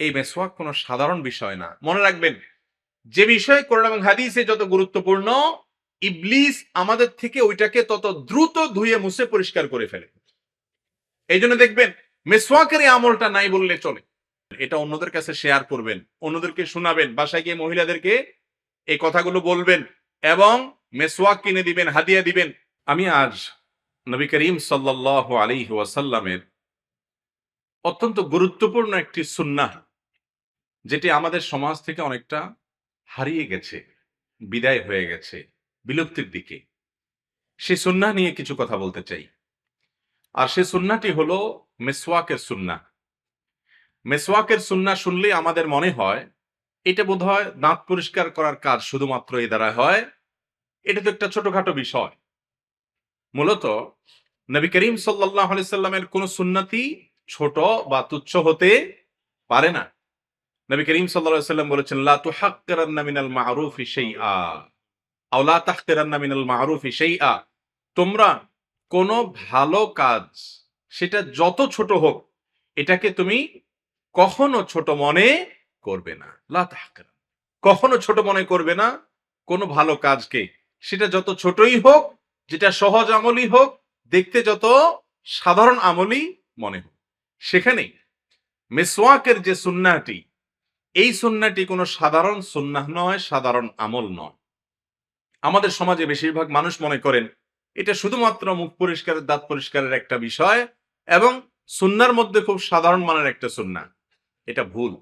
এই মেসওয়াক কোনো সাধারণ বিষয় না। মনে রাখবেন, যে বিষয় কোরআন এবং হাদিসে যত গুরুত্বপূর্ণ, ইবলিস আমাদের থেকে ওইটাকে তত দ্রুত ধুয়ে মুছে পরিষ্কার করে ফেলে। এই জন্য দেখবেন, মেসওয়াকের এই আমলটা নাই বললে চলে। এটা অন্যদের কাছে শেয়ার করবেন, অন্যদেরকে শোনাবেন, বাসায় গিয়ে মহিলাদেরকে এই কথাগুলো বলবেন এবং মেসওয়াক কিনে দিবেন, হাদিয়া দিবেন। আমি আজ নবী করিম সাল্লাহ আলী ওয়াসাল্লামের অত্যন্ত গুরুত্বপূর্ণ একটি সুন্নাহ যেটি আমাদের সমাজ থেকে অনেকটা হারিয়ে গেছে, বিদায় হয়ে গেছে, বিলুপ্তির দিকে। সে সুন্না নিয়ে কিছু কথা বলতে চাই। আর সে সুন্নাটি হলো মেসওয়াকের সুন্না মেসওয়াকের সুন্না শুনলে আমাদের মনে হয়, এটা বোধ হয় দাঁত পরিষ্কার করার কাজ শুধুমাত্র এ দ্বারা হয়, এটা তো একটা ছোটখাটো বিষয়। মূলত নবী করিম সাল্লাহ সাল্লামের কোনো সুন্নাতি ছোট বা তুচ্ছ হতে পারে না। নবী করিম সাল্লাম বলেছেন তোমরা কোন ভালো কাজ, সেটা যত ছোট হোক, এটাকে তুমি কখনো ছোট মনে করবে না। কখনো ছোট মনে করবে না কোনো ভালো কাজকে। সেটা যত ছোটই হোক, যেটা সহজ আমলই হোক, দেখতে যত সাধারণ আমলই মনে হোক। সেখানে মেসওয়াকের যে সুন্নাটি এই সুন্নাটি কোনো সাধারণ সুন্নাহ নয়, সাধারণ আমল নয়। আমাদের সমাজে বেশিরভাগ মানুষ মনে করেন এটা শুধুমাত্র মুখ পরিষ্কারের, দাঁত পরিষ্কারের একটা বিষয় এবং সুন্নার মধ্যে খুব সাধারণ মানের একটা সুন্না এটা ভুল।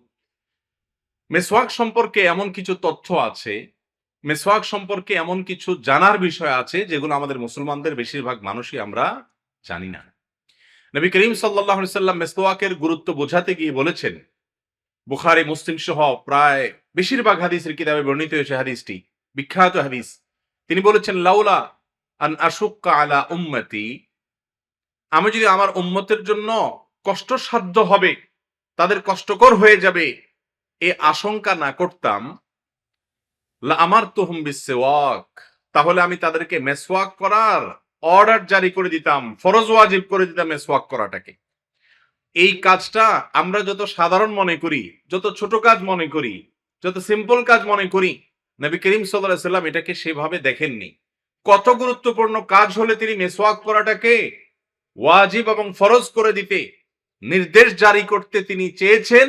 মেসওয়াক সম্পর্কে এমন কিছু তথ্য আছে, মেসওয়াক সম্পর্কে এমন কিছু জানার বিষয় আছে যেগুলো আমাদের মুসলমানদের বেশিরভাগ মানুষই আমরা জানি না। নবী করিম সাল্লাহ সাল্লাম মেসওয়াকের গুরুত্ব বোঝাতে গিয়ে বলেছেন বুখারি, মুসলিম সহ প্রায় বেশিরভাগ হাদিসের কিতাবে বর্ণিত হয়েছে হাদিসটি। বিখ্যাত হাদিস। তিনি বলেছেন, লাউলা আন আশুক্কা আলা উম্মতি। আমি যদি আমার উম্মতের জন্য কষ্টসাধ্য হবে, তাদের কষ্টকর হয়ে যাবে, এ আশঙ্কা না করতাম আমার তুহুম বিসওয়াক। তাহলে আমি তাদেরকে মেসওয়াক করার অর্ডার জারি করে দিতাম, ফরজ ওয়াজিব করে দিতাম মেসওয়াক করাটাকে। এই কাজটা আমরা যত সাধারণ মনে করি, যত ছোট কাজ মনে করি, যত সিম্পল কাজ মনে করি, নবী করিম সাল্লাম এটাকে সেভাবে দেখেননি। কত গুরুত্বপূর্ণ কাজ হলে তিনি মেসওয়াক করাটাকে ওয়াজিব এবং ফরজ করে দিতে, নির্দেশ জারি করতে তিনি চেয়েছেন,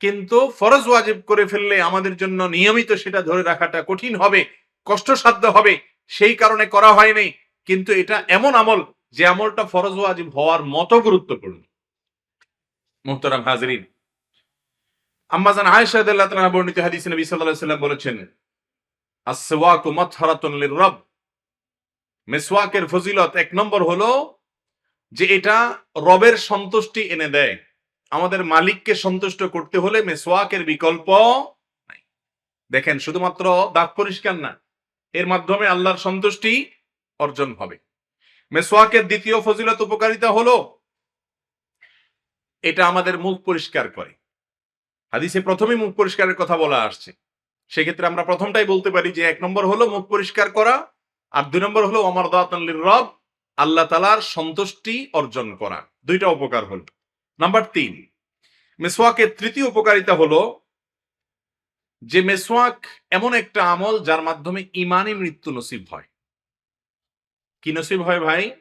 কিন্তু ফরজ ওয়াজিব করে ফেললে আমাদের জন্য নিয়মিত সেটা ধরে রাখাটা কঠিন হবে, কষ্টসাধ্য হবে, সেই কারণে করা হয়নি। কিন্তু এটা এমন আমল যে আমলটা ফরজ ওয়াজিব হওয়ার মতো গুরুত্বপূর্ণ। মুহতারাম হাজরিন। আম্মাজান আয়েশা রাদিয়াল্লাহু তাআলা বর্ণিত হাদিসে নবী আলাইহি সাল্লাম বলেছেন, আস-সিওয়াকু মাতহারাতুন লির-রাব মিসওয়াকের ফজিলত এক নম্বর হলো যে এটা রবের সন্তুষ্টি এনে দেয়। আমাদের মালিককে সন্তুষ্ট করতে হলে মেসওয়াকের বিকল্প নাই। দেখেন, শুধুমাত্র দাঁত পরিষ্কার না, এর মাধ্যমে আল্লাহর সন্তুষ্টি অর্জন হবে। মেসওয়াকের দ্বিতীয় ফজিলত উপকারিতা হলো এটা আমাদের মুখ পরিষ্কার করে। হাদিসে প্রথমেই মুখ পরিষ্কারের কথা বলা আসছে। সেক্ষেত্রে আমরা প্রথমটাই বলতে পারি যে এক নম্বর হলো মুখ পরিষ্কার করা, আর দুই নম্বর হলো অমর রব, আল্লাহ তালার সন্তুষ্টি অর্জন করা। দুইটা উপকার হল। নাম্বার তিন, মেসওয়াকের তৃতীয় উপকারিতা হলো যে মেসওয়াক এমন একটা আমল যার মাধ্যমে ইমানই মৃত্যু নসিব হয়। কি নসিব হয় ভাই?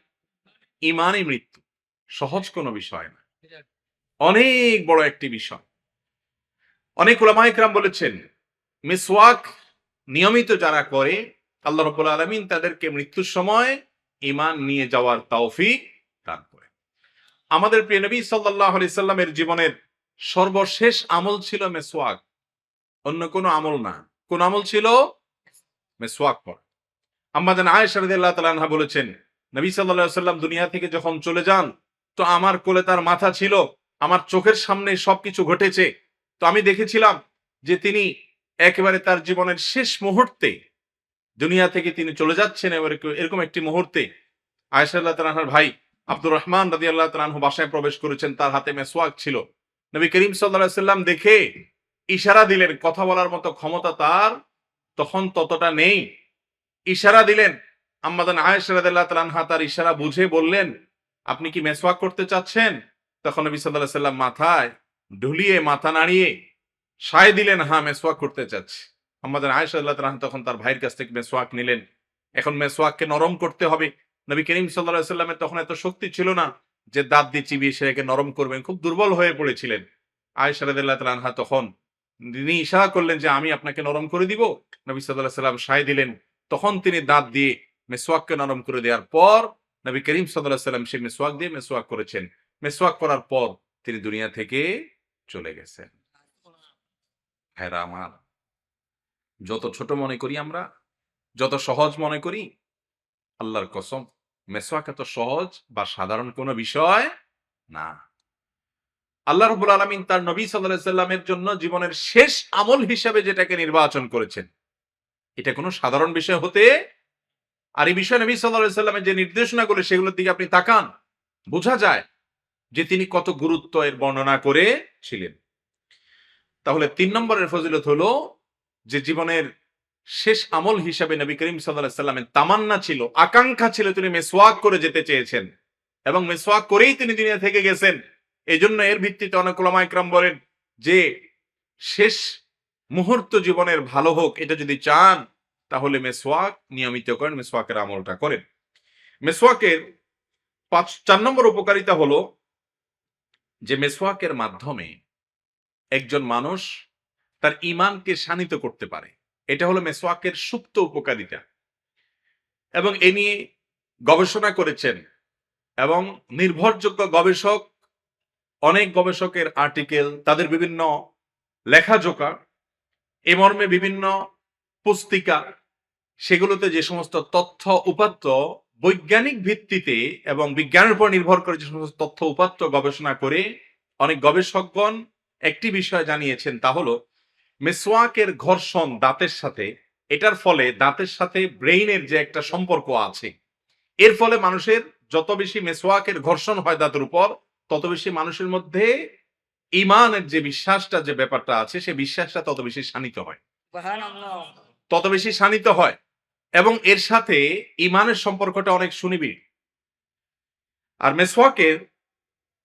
ইমানই মৃত্যু। সহজ কোনো বিষয় না। অনেক বড় একটি বিষয়। অনেক ওলামাইকরাম বলেছেন, মিসওয়াক নিয়মিত যারা করে, আল্লাহ রবুল আলমিন তাদেরকে মৃত্যুর সময় ইমান নিয়ে যাওয়ার তৌফিক দান করে। আমাদের প্রিয় নবী সাল্লাহ সাল্লামের জীবনের সর্বশেষ আমল ছিল মেসওয়াক। অন্য কোনো আমল না। কোন আমল ছিল? মেসওয়াক পড়া। আম্মা জান আয়েশা রাদিয়াল্লাহু আনহা বলেছেন, নবী আলাইহি সাল্লাম দুনিয়া থেকে যখন চলে যান, তো আমার কোলে তার মাথা ছিল আমার চোখের সামনে সবকিছু ঘটেছে। তো আমি দেখেছিলাম যে তিনি একেবারে তার জীবনের শেষ মুহূর্তে, দুনিয়া থেকে তিনি চলে যাচ্ছেন এবার এরকম একটি মুহূর্তে। আয়েশা আল্লাহ তালাহার ভাই আব্দুর রহমান রাজি আল্লাহ তালাহ বাসায় প্রবেশ করেছেন, তার হাতে মেসওয়াক ছিল। নবী করিম সাল্লাহ সাল্লাম দেখে ইশারা দিলেন, কথা বলার মতো ক্ষমতা তার তখন ততটা নেই। ইশারা দিলেন আম্মাদান আয়েশা রাদিয়াল্লাহু তাআলা তার ইশারা বুঝে বললেন, আপনি কি মেসওয়াক করতে চাচ্ছেন? তখন নবী আলাইহি সাল্লাম মাথায় ঢুলিয়ে, মাথা নাড়িয়ে সায় দিলেন হ্যাঁ মেসোয়াক করতে চাচ্ছে। আমাদের আয়েশা আল্লাহ তাআলা তখন তার ভাইয়ের কাছ থেকে মেসোয়াক নিলেন। এখন মেসোয়াককে নরম করতে হবে। নবী করিম সাল্লাহ সাল্লামের তখন এত শক্তি ছিল না যে দাঁত দিয়ে চিবিয়ে সেটাকে নরম করবেন। খুব দুর্বল হয়ে পড়েছিলেন। আয়েশা রাদিয়াল্লাহু তাআলা তখন তিনি ইশারা করলেন যে, আমি আপনাকে নরম করে দিব। নবী সাল্লাহ সাল্লাম সায় দিলেন। তখন তিনি দাঁত দিয়ে মেসোয়াককে নরম করে দেওয়ার পর নবী করিম সাল্লাহ সাল্লাম সেই মেসোয়াক দিয়ে মেসোয়াক করেছেন। মেসোয়াক করার পর তিনি দুনিয়া থেকে চলে গেছেন। হ্যাঁ আমার যত ছোট মনে করি আমরা, যত সহজ মনে করি, আল্লাহর কসম মেসোয়াক এত সহজ বা সাধারণ কোনো বিষয় না। আল্লাহ রবুল আলমিন তার নবী সাল্লামের জন্য জীবনের শেষ আমল হিসাবে যেটাকে নির্বাচন করেছেন। এটা কোনো সাধারণ বিষয় হতে, আর এই বিষয়ে নবী সাল্লাহ সাল্লামের যে নির্দেশনাগুলো সেগুলোর দিকে আপনি তাকান, বোঝা যায় যে তিনি কত গুরুত্ব এর বর্ণনা করেছিলেন তাহলে তিন নম্বরের ফজিলত হলো যে জীবনের শেষ আমল হিসাবে নবী করিম সাল্লাহ সাল্লামের তামান্না ছিল, আকাঙ্ক্ষা ছিল তিনি মেসোয়াক করে যেতে চেয়েছেন এবং মেসোয়াক করেই তিনি দুনিয়া থেকে গেছেন। এই জন্য এর ভিত্তিতে অনেক ওলামাইকরাম বলেন যে শেষ মুহূর্ত জীবনের ভালো হোক এটা যদি চান, তাহলে মেসোয়াক নিয়মিত করেন মেসোয়াকের আমলটা করেন। মেসোয়াকের পাঁচ, চার নম্বর উপকারিতা হলো যে মেসোয়াকের মাধ্যমে একজন মানুষ তার ইমানকে শানিত করতে পারে। এটা হলো মেসোয়াকের সুপ্ত উপকারিতা। এবং এ নিয়ে গবেষণা করেছেন এবং নির্ভরযোগ্য গবেষক, অনেক গবেষকের আর্টিকেল, তাদের বিভিন্ন লেখা লেখাজোকা এ মর্মে বিভিন্ন পুস্তিকা, সেগুলোতে যে সমস্ত তথ্য উপাত্ত বৈজ্ঞানিক ভিত্তিতে এবং বিজ্ঞানের উপর নির্ভর করে যে সমস্ত তথ্য উপাত্ত গবেষণা করে অনেক গবেষকগণ একটি বিষয় জানিয়েছেন তা হলো মেসোয়াকের ঘর্ষণ দাঁতের সাথে এটার ফলে দাঁতের সাথে ব্রেইনের যে একটা সম্পর্ক আছে এর ফলে মানুষের যত বেশি মেসোয়াকের ঘর্ষণ হয় দাঁতের উপর তত বেশি মানুষের মধ্যে ইমানের যে বিশ্বাসটা যে ব্যাপারটা আছে সে বিশ্বাসটা তত বেশি শানিত হয়। তত বেশি শানিত হয়। এবং এর সাথে ইমানের সম্পর্কটা অনেক সুনিবিড়। আর মেসওয়াকের,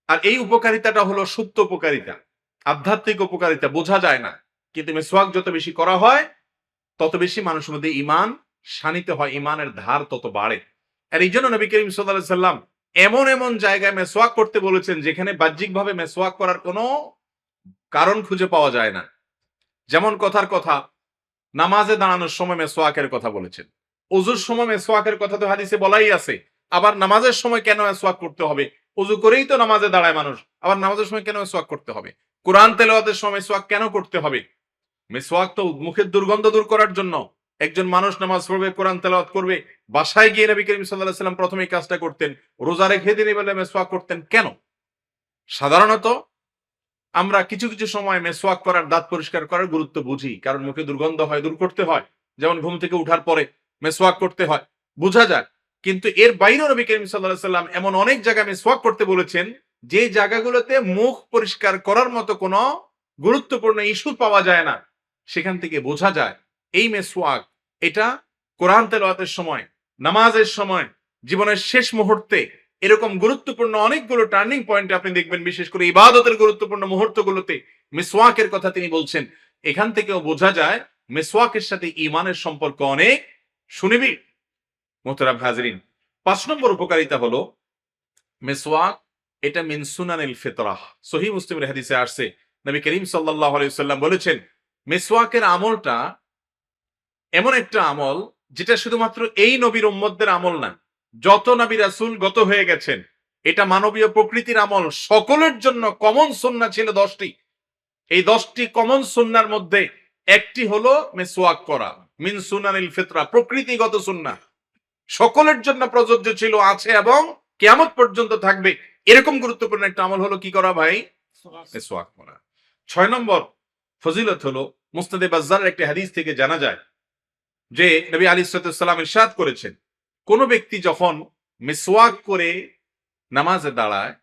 আর এই উপকারিতাটা হলো সুপ্ত উপকারিতা, আধ্যাত্মিক উপকারিতা, বোঝা যায় না। কিন্তু মেসওয়াক যত বেশি করা হয়, তত বেশি মানুষের মধ্যে ইমান, শানিত হয়, ইমানের ধার তত বাড়ে। আর এই জন্য নবী করিম সাল্লাম এমন এমন জায়গায় মেসওয়াক করতে বলেছেন, যেখানে বাহ্যিকভাবে মেসওয়াক করার কোনো কারণ খুঁজে পাওয়া যায় না। যেমন কথার কথা নামাজে দাঁড়ানোর সময় মেসোয়াকের কথা বলেছেন। অজুর সময় মেসোয়াকের কথা তো হাদিসে বলাই আছে। আবার নামাজের সময় কেন মেসোয়াক করতে হবে? অজু করেই তো নামাজে দাঁড়ায় মানুষ। আবার নামাজের সময় কেন মেসোয়াক করতে হবে? কোরআন তেলাওয়াতের সময় মেসোয়াক কেন করতে হবে? মেসোয়াক তো মুখের দুর্গন্ধ দূর করার জন্য। একজন মানুষ নামাজ পড়বে, কোরআন তেলাওয়াত করবে, বাসায় গিয়ে নবী করিম সাল্লাহ সাল্লাম প্রথমে এই কাজটা করতেন। রোজা রেখে দিন বেলা মেসোয়াক করতেন কেন? সাধারণত আমরা কিছু কিছু সময় মেসোয়াক করার, দাঁত পরিষ্কার করার গুরুত্ব বুঝি, কারণ মুখে দুর্গন্ধ হয়, দূর করতে হয়। যেমন ঘুম থেকে উঠার পরে মেসোয়াক করতে হয়, বোঝা যায়। কিন্তু এর বাইরেও নবী করিম সাল্লাহ সাল্লাম এমন অনেক জায়গায় মেসোয়াক করতে বলেছেন, যে জায়গাগুলোতে মুখ পরিষ্কার করার মতো কোনো গুরুত্বপূর্ণ ইস্যু পাওয়া যায় না। সেখান থেকে বোঝা যায়, এই মেসোয়াক এটা কোরআন তেলাওয়াতের সময়, নামাজের সময়, জীবনের শেষ মুহূর্তে এরকম গুরুত্বপূর্ণ অনেকগুলো টার্নিং পয়েন্ট আপনি দেখবেন, বিশেষ করে ইবাদতের গুরুত্বপূর্ণ মুহূর্তগুলোতে মেসোয়াকের কথা তিনি বলছেন। এখান থেকেও বোঝা যায় মেসোয়াকের সাথে ইমানের সম্পর্ক অনেক সুনিবিড়। মোহতারাম হাজরিন, পাঁচ নম্বর উপকারিতা হলো মেসোয়াক এটা মিন সুনানিল ফিতরাহ সহি মুসলিমের হাদিসে আসছে, নবী করিম সাল্লাল্লাহু আলাইহি সাল্লাম বলেছেন মেসোয়াকের আমলটা এমন একটা আমল যেটা শুধুমাত্র এই নবীর উম্মতদের আমল না যত নবী রাসূল গত হয়ে গেছেন এটা মানবীয় প্রকৃতির আমল সকলের জন্য কমন সুন্নাহ ছিল দশটি। এই দশটি কমন সুন্নার মধ্যে একটি হলো মেসোয়াক করা মিন সুনানিল ফিতরা প্রকৃতিগত সুন্নাহ। সকলের জন্য প্রযোজ্য ছিল আছে এবং কেয়ামত পর্যন্ত থাকবে। এরকম গুরুত্বপূর্ণ একটা আমল হলো কি করা ভাই? মেসওয়াক। করা। ছয় নম্বর ফজিলত হলো মুস্তাদে বাজারের একটি হাদিস থেকে জানা যায় যে নবী আলী সালাম ইরশাদ করেছেন। কোন ব্যক্তি যখন মিসওয়াক করে নামাজে দাঁড়ায়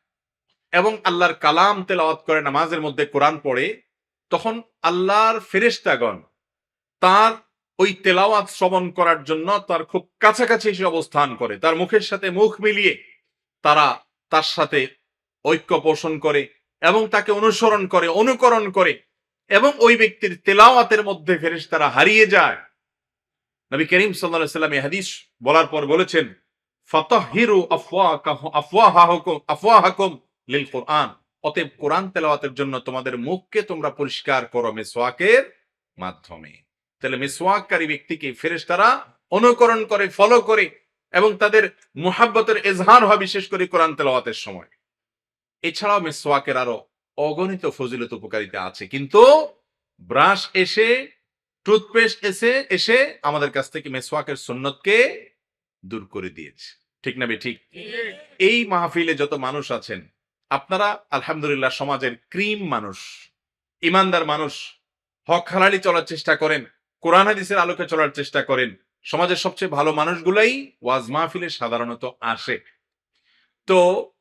এবং আল্লাহর কালাম তেলাওয়াত করে নামাজের মধ্যে কোরআন পড়ে, তখন আল্লাহর ফেরেশতাগণ তার ওই তেলাওয়াত শ্রবণ করার জন্য তার খুব কাছাকাছি এসে অবস্থান করে। তার মুখের সাথে মুখ মিলিয়ে তারা তার সাথে ঐক্য পোষণ করে এবং তাকে অনুসরণ করে, অনুকরণ করে এবং ওই ব্যক্তির তেলাওয়াতের মধ্যে ফেরেস তারা হারিয়ে যায়। নবী করিম সাল্লাহ সাল্লাম হাদিস বলার পর বলেছেন লিল কোরআন। অতএব কোরআন তেলাওয়াতের জন্য তোমাদের মুখকে তোমরা পরিষ্কার করো মাধ্যমে। তাহলে ব্যক্তিকে অনুকরণ করে ফলো করে এবং তাদের মুহাব্বতের এজহার হয় বিশেষ করে কোরআন তেলাওয়াতের সময়। এছাড়াও মিসওয়াকের আরও অগণিত ফজিলত উপকারিতা আছে। কিন্তু ব্রাশ এসে টুথপেস্ট এসে এসে আমাদের কাছ থেকে মেসওয়াকের সুন্নতকে দূর করে দিয়েছে। ঠিক না ঠিক? এই মাহফিলে যত মানুষ আছেন আপনারা আলহামদুলিল্লাহ সমাজের ক্রিম মানুষ ইমানদার মানুষ হক হালালি চলার চেষ্টা করেন কোরআন হাদিসের আলোকে চলার চেষ্টা করেন সমাজের সবচেয়ে ভালো মানুষগুলাই ওয়াজ মাহফিলে সাধারণত আসে। তো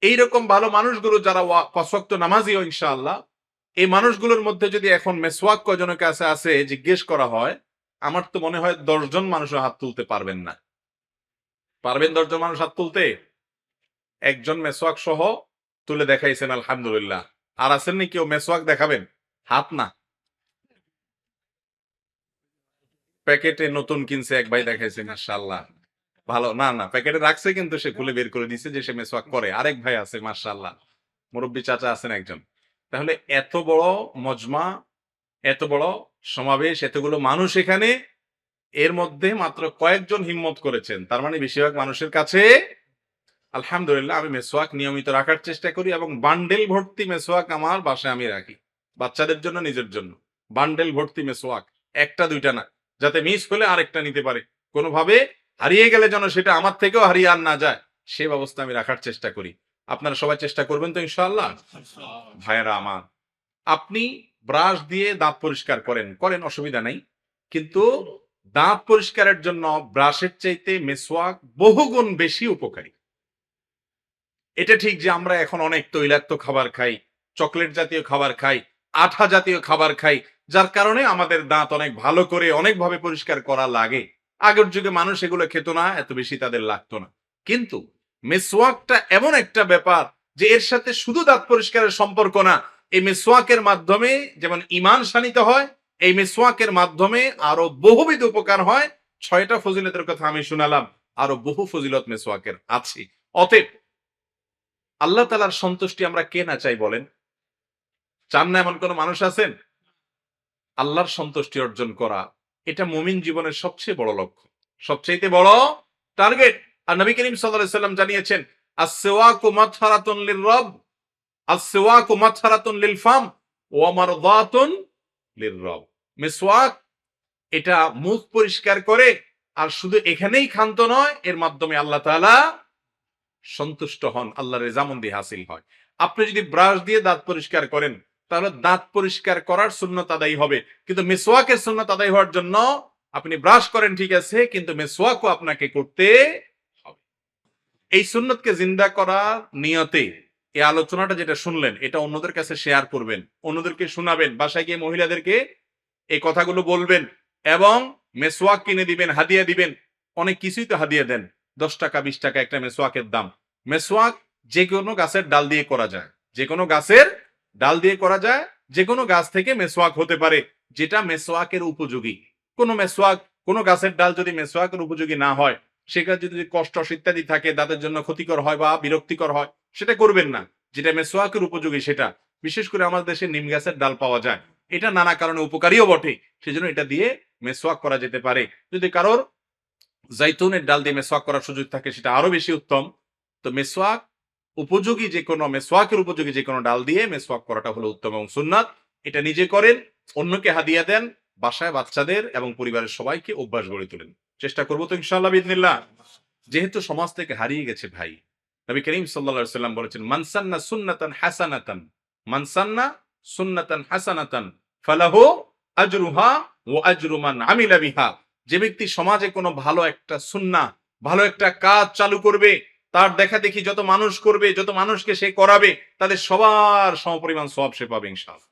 এইরকম ভালো মানুষগুলো যারা পশক্ত নামাজিও ইনশাআল্লাহ এই মানুষগুলোর মধ্যে যদি এখন মেসওয়াক কজনের কাছে আছে জিজ্ঞেস করা হয়, আমার তো মনে হয় দশজন মানুষ হাত তুলতে পারবেন না। পারবেন দশজন মানুষ হাত তুলতে? একজন মেসওয়াক সহ তুলে দেখাইছেন, আলহামদুলিল্লাহ। আর আছেন নি কেউ? মেসওয়াক দেখাবেন? হাত না। প্যাকেটে নতুন কিনছে, এক ভাই দেখাইছে, মাশাআল্লাহ। ভালো, না না, প্যাকেটে রাখছে কিন্তু সে খুলে বের করে দিছে যে সে মেসওয়াক করে। আরেক ভাই আছে, মাশাআল্লাহ। মুরব্বী চাচা আছেন একজন। তাহলে এত বড় মজমা, এত বড় সমাবেশ, এতগুলো মানুষ এখানে, এর মধ্যে মাত্র কয়েকজন হিম্মত করেছেন। তার মানে বেশিরভাগ মানুষের কাছে আলহামদুলিল্লাহ আমি মেসোয়াক নিয়মিত রাখার চেষ্টা করি এবং বান্ডেল ভর্তি মেসোয়াক আমার বাসায় আমি রাখি। বাচ্চাদের জন্য, নিজের জন্য। বান্ডেল ভর্তি মেসোয়াক একটা, দুইটা না। যাতে মিস হলে আরেকটা নিতে পারে। কোনোভাবে হারিয়ে গেলে যেন সেটা আমার থেকেও হারিয়ে আর না যায়, সে ব্যবস্থা আমি রাখার চেষ্টা করি। আপনারা সবাই চেষ্টা করবেন তো ইনশাআল্লাহ? ভাইয়েরা আমার, আপনি ব্রাশ দিয়ে দাঁত পরিষ্কার করেন করেন অসুবিধা নাই, কিন্তু দাঁত পরিষ্কারের জন্য ব্রাশের চাইতে মেসওয়াক বহুগুণ বেশি উপকারী। এটা ঠিক যে আমরা এখন অনেক তৈলাক্ত খাবার খাই, চকলেট জাতীয় খাবার খাই, আঠা জাতীয় খাবার খাই, যার কারণে আমাদের দাঁত অনেক ভালো করে অনেকভাবে পরিষ্কার করা লাগে। আগের যুগে মানুষ এগুলো খেত না, এত বেশি তাদের লাগতো না। কিন্তু মেসওয়াকটা এমন একটা ব্যাপার যে এর সাথে শুধু দাঁত পরিষ্কারের সম্পর্ক না, এই মেসওয়াকের মাধ্যমে যেমন ইমান শানিত হয়, এই মেসওয়াকের মাধ্যমে আরও বহুবিধ উপকার হয়। ছয়টা ফজিলতের কথা আমি শুনালাম, আরও বহু ফজিলত মেসওয়াকের আছে। অতএব আল্লাহ তালার সন্তুষ্টি আমরা কে না চাই বলেন? চান না এমন কোন মানুষ আছেন? আল্লাহর সন্তুষ্টি অর্জন করা, এটা মুমিন জীবনের সবচেয়ে বড় লক্ষ্য। সবচেয়ে বড় টার্গেট। আর নবী করিম সাল্লাম জানিয়েছেন এটা মুখ পরিষ্কার করে, আর শুধু এখানেই নয়, এর মাধ্যমে আল্লাহ সন্তুষ্ট হন রেজামন্দি হাসিল হয়। আপনি যদি ব্রাশ দিয়ে দাঁত পরিষ্কার করেন, তাহলে দাঁত পরিষ্কার করার সুন্নত আদায় হবে। কিন্তু মেসোয়াকের সুন্নত আদায় হওয়ার জন্য আপনি ব্রাশ করেন, ঠিক আছে, কিন্তু মেসোয়াকও আপনাকে করতে এই সুন্নতকে জিন্দা করার নিয়তে এই আলোচনাটা যেটা শুনলেন, এটা অন্যদের কাছে শেয়ার করবেন, অন্যদেরকে শোনাবেন, বাসায় গিয়ে মহিলাদেরকে এই কথাগুলো বলবেন এবং মেসোয়াক কিনে দিবেন, হাদিয়া দিবেন, অনেক কিছুই তো হাদিয়া দেন, দশ টাকা, বিশ টাকা একটা মেসোয়াকের দাম। মেসোয়াক যে কোনো গাছের ডাল দিয়ে করা যায়, যে কোনো গাছের ডাল দিয়ে করা যায়, যে কোনো গাছ থেকে মেসোয়াক হতে পারে, যেটা মেসোয়াকের উপযোগী। কোনো মেসোয়াক কোনো গাছের ডাল যদি মেসোয়াকের উপযোগী না হয় সেখানে যদি কষ্ট ইত্যাদি থাকে দাঁতের জন্য ক্ষতিকর হয় বা বিরক্তিকর হয়, সেটা করবেন না। যেটা মেসোয়াকের উপযোগী সেটা। বিশেষ করে আমাদের দেশে নিম গাছের ডাল পাওয়া যায়। এটা নানা কারণে উপকারীও বটে। সেজন্য এটা দিয়ে মেসোয়াক করা যেতে পারে। যদি কারোর জাইতুনের ডাল দিয়ে মেসোয়াক করার সুযোগ থাকে, সেটা আরও বেশি উত্তম। তো মেসোয়াক উপযোগী যে কোনো মেসোয়াকের উপযোগী যে কোনো ডাল দিয়ে মেসোয়াক করাটা হলো উত্তম এবং সুন্নাত। এটা নিজে করেন, অন্যকে হাদিয়া দেন, বাসায় বাচ্চাদের এবং পরিবারের সবাইকে অভ্যাস গড়ে তোলেন। চেষ্টা করব তো ইনশাআল্লাহ বিদিনিল্লাহ যেহেতু সমাজ থেকে হারিয়ে গেছে ভাই, নবী করিম সাল্লা সাল্লাম বলেছেন মানসান্না সুন্নাতান হাসানাতান মানসান্না সুন্নাতান হাসানাতান, ফালাহু আজরুহা ও আজরুমান আমিলা বিহা। যে ব্যক্তি সমাজে কোনো ভালো একটা সুন্না ভালো একটা কাজ চালু করবে, তার দেখা দেখি যত মানুষ করবে, যত মানুষকে সে করাবে, তাদের সবার সমপরিমাণ সব সে পাবে ইনশাআল্লাহ।